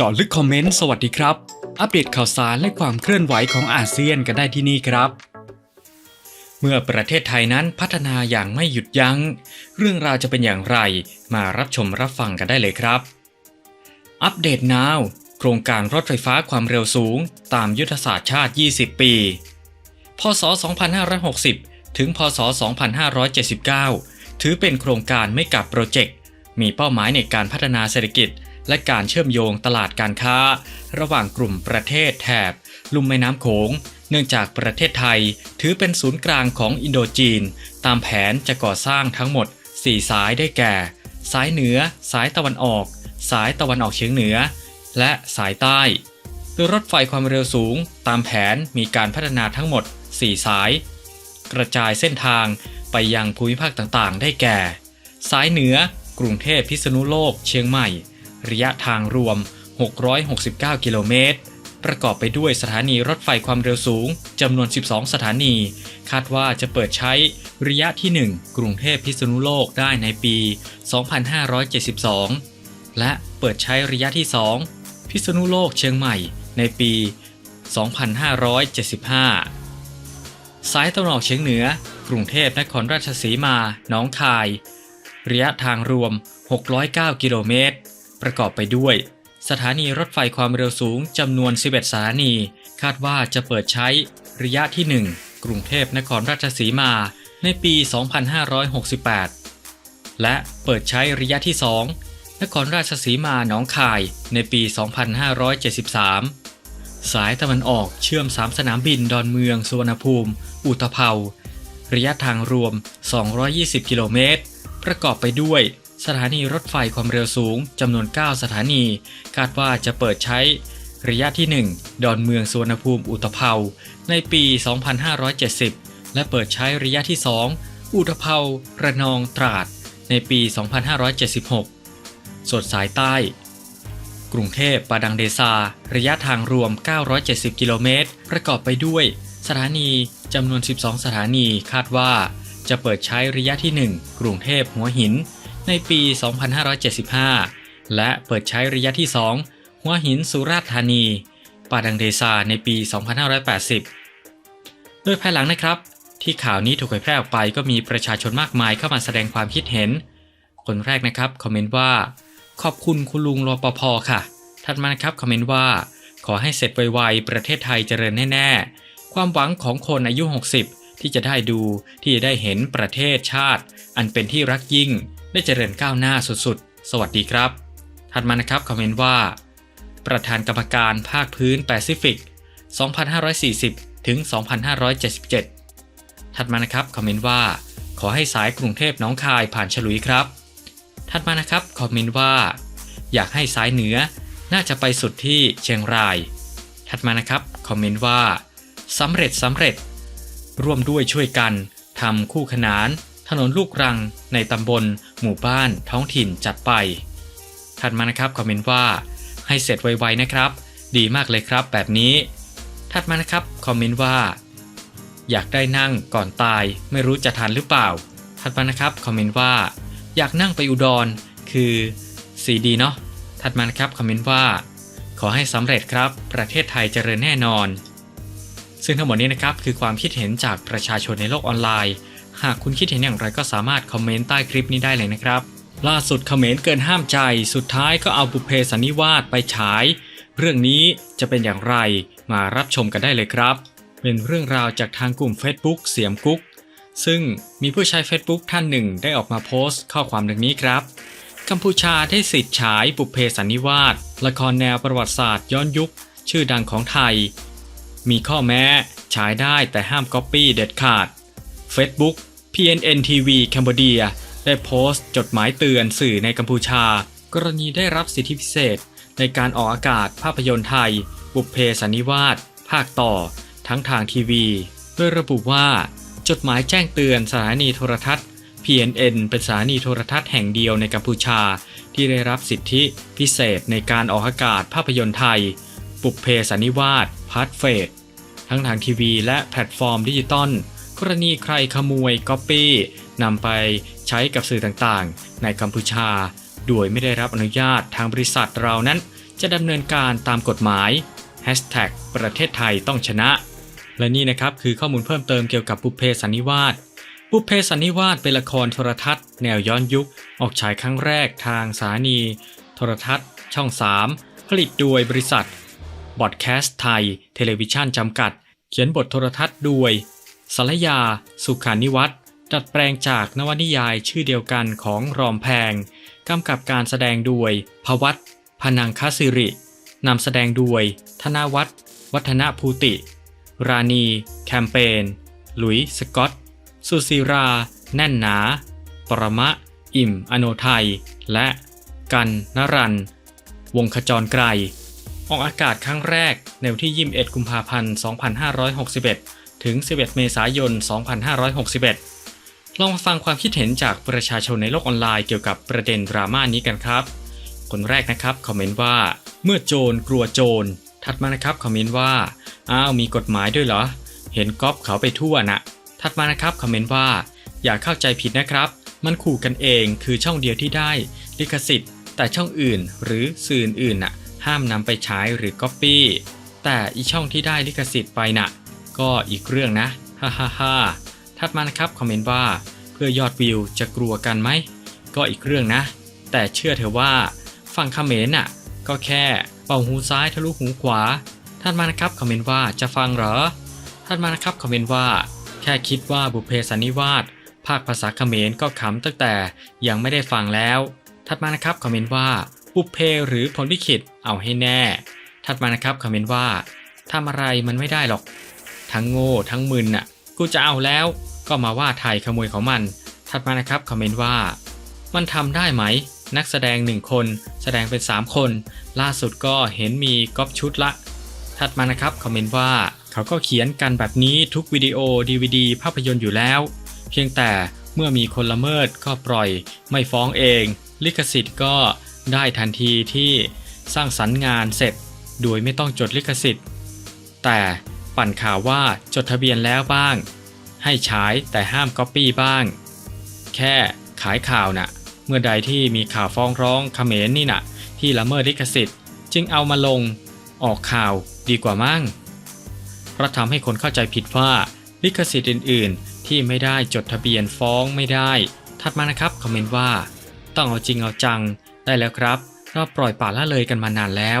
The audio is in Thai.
เจาะลึกคอมเมนต์สวัสดีครับ อัปเดตข่าวสารและความเคลื่อนไหวของอาเซียนกันได้ที่นี่ครับ เมื่อประเทศไทยนั้นพัฒนาอย่างไม่หยุดยัง้ง เรื่องราวจะเป็นอย่างไรมารับชมรับฟังกันได้เลยครับ อัปเดต now โครงการรถไฟฟ้าความเร็วสูง ตามยุทธศาสตร์ชาติ 20 ปี พศ 2560 ถึง พศ 2579 ถือเป็นโครงการไม่กับโปรเจกต์ มีเป้าหมายในการพัฒนาเศรษฐกิจ และการเชื่อมโยงตลาดการค้า ระหว่างกลุ่มประเทศแถบ ลุ่มแม่น้ำโขง เนื่องจากประเทศไทย ถือเป็นศูนย์กลางของอินโดจีน ตามแผนจะก่อสร้างทั้งหมด 4 สายได้แก่ สายเหนือ สายตะวันออก สายตะวันออกเฉียงเหนือ และสายใต้โดยรถไฟความเร็วสูง ตามแผนมีการพัฒนาทั้งหมด 4 สาย กระจายเส้นทางไปยังภูมิภาคต่างๆ ได้แก่ สายเหนือกรุงเทพพิษณุโลก เชียงใหม่ ระยะทางรวม 669 กิโลเมตร ประกอบไปด้วยสถานีรถไฟความเร็วสูงจำนวน 12 สถานี คาดว่าจะเปิดใช้ระยะที่ 1 กรุงเทพพิษณุโลกได้ในปี 2572 และเปิดใช้ระยะที่ 2 พิษณุโลกเชียงใหม่ในปี 2575 สายตะวันออกเฉียงเหนือ กรุงเทพนครราชสีมา หนองคาย ระยะทางรวม 609 กิโลเมตร ประกอบไปด้วย สถานีรถไฟความเร็วสูงจำนวน 11 สถานี คาดว่าจะเปิดใช้ระยะที่ 1 กรุงเทพนครราชสีมา ในปี 2568 และเปิดใช้ระยะที่ 2 นครราชสีมาหนองคายในปี 2573 สายตะวันออกเชื่อม 3 สนามบินดอนเมืองสุวรรณภูมิ อุตภเปาระยะทางรวม 220 กิโลเมตร ประกอบไปด้วย สถานีรถไฟความเร็วสูงจำนวน 9 สถานี คาดว่าจะเปิดใช้ระยะที่ 1 ดอนเมืองสุวรรณภูมิอุตภเปาในปี 2570 และเปิดใช้ระยะที่ 2 อุตภเปาระนองตราด ในปี 2576ส่วนสายใต้ กรุงเทพปาดังเดซา ระยะทางรวม 970 กิโลเมตร ประกอบไปด้วย สถานีจำนวน 12 สถานีคาดว่า จะเปิดใช้ระยะที่ 1 กรุงเทพหัวหิน ในปี 2575 และเปิดใช้ระยะที่ 2 หัวหินสุราษฎร์ธานีปาดังเดซาในปี 2580 โดยภายหลังนะครับ ที่ข่าวนี้ถูกเผยแพร่ออกไปก็มีประชาชนมากมายเข้ามาแสดงความคิดเห็น คนแรกนะครับคอมเมนต์ว่า ขอบคุณคุณลุงรปภค่ะถัดมานะครับคอมเมนต์ว่า ขอให้เสร็จไวๆประเทศไทยเจริญแน่ๆ ความหวังของคนอายุ 60ที่จะได้ดูที่จะได้เห็นประเทศชาติ อันเป็นที่รักยิ่ง ได้เจริญก้าวหน้าสุดๆ สวัสดีครับ ถัดมานะครับคอมเมนต์ว่า ประธานกรรมการภาคพื้นแปซิฟิก 2540 ถึง 2577 ถัดมานะครับคอมเมนต์ว่า ขอให้สายกรุงเทพน้องคายผ่านฉลุยครับ ถัดมานะครับคอมเมนต์ว่า อยากให้สายเหนือน่าจะไปสุดที่เชียงราย ถัดมานะครับคอมเมนต์ว่าสำเร็จสำเร็จ ร่วมด้วยช่วยกันทำคู่ขนาน ถนนลูกรังในตำบล หมู่บ้าน ท้องถิ่นจัดไป ถัดมานะครับคอมเมนต์ว่า ให้เสร็จไวๆนะครับ ดีมากเลยครับแบบนี้ ถัดมานะครับคอมเมนต์ว่า อยากได้นั่งก่อนตายไม่รู้จะทันหรือเปล่า ถัดมานะครับคอมเมนต์ว่า อยากนั่งไปอุดรคือสีดีเนาะถัดมานะครับคอมเมนต์ว่า ขอให้สำเร็จครับประเทศไทยเจริญแน่นอน ซึ่งทั้งหมดนี้นะครับคือความคิดเห็นจากประชาชนในโลกออนไลน์ หากคุณคิดเห็นอย่างไรก็สามารถคอมเมนต์ใต้คลิปนี้ได้เลยนะครับ ล่าสุดเขมรเกินห้ามใจ สุดท้ายก็เอาบุพเพสันนิวาสไปฉาย เรื่องนี้จะเป็นอย่างไรมารับชมกันได้เลยครับ เป็นเรื่องราวจากทางกลุ่ม Facebook เสียมกุ๊กซึ่งมีผู้ใช้ Facebook ท่านหนึ่งได้ออกมาโพสต์ข้อความดังนี้ครับกัมพูชาได้สิทธิ์ฉายบุพเพสันนิวาสละครแนวประวัติศาสตร์ย้อนยุค ชื่อดังของไทย มีข้อแม้ฉายได้แต่ห้ามก๊อปปี้เด็ดขาด Facebook PNN TV แคนเบเดียได้โพสต์จดหมายเตือนสื่อในกัมพูชา กรณีได้รับสิทธิพิเศษ ในการออกอากาศภาพยนตร์ไทย บุพเพสันนิวาสภาคต่อ ทั้งทางทีวีโดยระบุว่า จดหมายแจ้งเตือนสถานีโทรทัศน์ PNN เป็นสถานีโทรทัศน์แห่งเดียวในกัมพูชา ที่ได้รับสิทธิพิเศษในการออกอากาศภาพยนตร์ไทย บุพเพสันนิวาสพาร์ทเฟสทั้งทางทีวีและแพลตฟอร์มดิจิตอล กรณีใครขโมยก๊อปปี้นำไปใช้กับสื่อต่างๆ ในกัมพูชา โดยไม่ได้รับอนุญาตทางบริษัทเรานั้น จะดำเนินการตามกฎหมายประเทศไทยต้องชนะ และนี่นะครับคือข้อมูลเพิ่มเติมเกี่ยวกับบุพเพสันนิวาสบุพเพสันนิวาสเป็นละครโทรทัศน์แนวย้อนยุค ออกฉายครั้งแรกทางสถานี โทรทัศน์ ช่อง 3 ผลิตโดยบริษัทบอดแคสต์ไทย เทเลวิชันจำกัด เขียนบทโทรทัศน์โดย สรยา สุขานิวัฒน์ดัดแปลงจากนวนิยายชื่อเดียวกันของรอมแพง กำกับการแสดงโดยพวัตพนังคสิรินำแสดงโดยธนวัฒน์วัฒนภูติ ราณี แคมเปญ หลุยส์สกอต สุศิรา แน่นหนา ปรมะ อิ่ม อโนไทย และ กันนรัน วงขจรไกรออกอากาศครั้งแรกในวันที่ 21 กุมภาพันธ์ 2561 ถึง 11 เมษายน 2561 ลองมาฟังความคิดเห็นจากประชาชนในโลกออนไลน์เกี่ยวกับประเด็นดราม่านี้กันครับ คนแรกนะครับคอมเมนต์ว่า เมื่อโจรกลัวโจร ถัดมานะครับคอมเมนต์ว่า อ้าวมีกฎหมายด้วยเหรอ เห็นก๊อปเขาไปทั่วนะถัดมานะครับคอมเมนต์ว่า อย่าเข้าใจผิดนะครับ มันขู่กันเองคือช่องเดียวที่ได้ ลิขสิทธิ์ แต่ช่องอื่นหรือสื่ออื่นน่ะห้ามนำไปใช้หรือก๊อปปี้แต่อีช่องที่ได้ลิขสิทธิ์ไปน่ะ ก็อีกเรื่องนะฮ่าฮ่าฮ่าถัดมานะครับคอมเมนต์ว่าเพื่อยอดวิวจะกลัวกันไหมก็อีกเรื่องนะ แต่เชื่อเถอะว่าฝั่งเขมรน่ะก็แค่เป่าหูซ้ายทะลุหูขวาท่านมานะครับคอมเมนต์ว่าจะฟังเหรอท่านมานะครับคอมเมนต์ว่า แค่คิดว่าบุเพสันนิวาสภาคภาษาเขมรก็ขำตั้งแต่ยังไม่ได้ฟังแล้วถัดมานะครับคอมเมนต์ว่าบุเพหรือพลวิคิตเอาให้แน่ถัดมานะครับคอมเมนต์ว่าทำอะไรมันไม่ได้หรอก ทั้งโง่ทั้งมึนน่ะ กูจะเอาแล้ว ก็มาว่าไทยขโมยของมัน ถัดมานะครับคอมเมนต์ว่า มันทำได้ไหม นักแสดงหนึ่งคน แสดงเป็น 3 คน ล่าสุดก็เห็นมีก๊อปชุดละ ถัดมานะครับคอมเมนต์ว่าเขาก็เขียนกันแบบนี้ทุกวิดีโอดีวดีภาพยนตร์อยู่แล้ว เพียงแต่เมื่อมีคนละเมิดก็ปล่อย ไม่ฟ้องเอง ลิขสิทธิ์ก็ได้ทันทีที่สร้างสรรค์งานเสร็จ โดยไม่ต้องจดลิขสิทธิ์ แต่ ปั่นข่าวว่าจดทะเบียนแล้วบ้าง ให้ฉายแต่ห้ามก๊อปปี้บ้าง แค่ขายข่าวน่ะ เมื่อใดที่มีข่าวฟ้องร้องเขมรนี่น่ะ ที่ละเมิดลิขสิทธิ์ จึงเอามาลงออกข่าวดีกว่ามั่งเพราะทำให้คนเข้าใจผิดว่าลิขสิทธิ์อื่น ๆ ที่ไม่ได้จดทะเบียนฟ้องไม่ได้ ถัดมานะครับคอมเมนต์ว่า ต้องเอาจริงเอาจังได้แล้วครับเราปล่อยป่าละเลยกันมานานแล้ว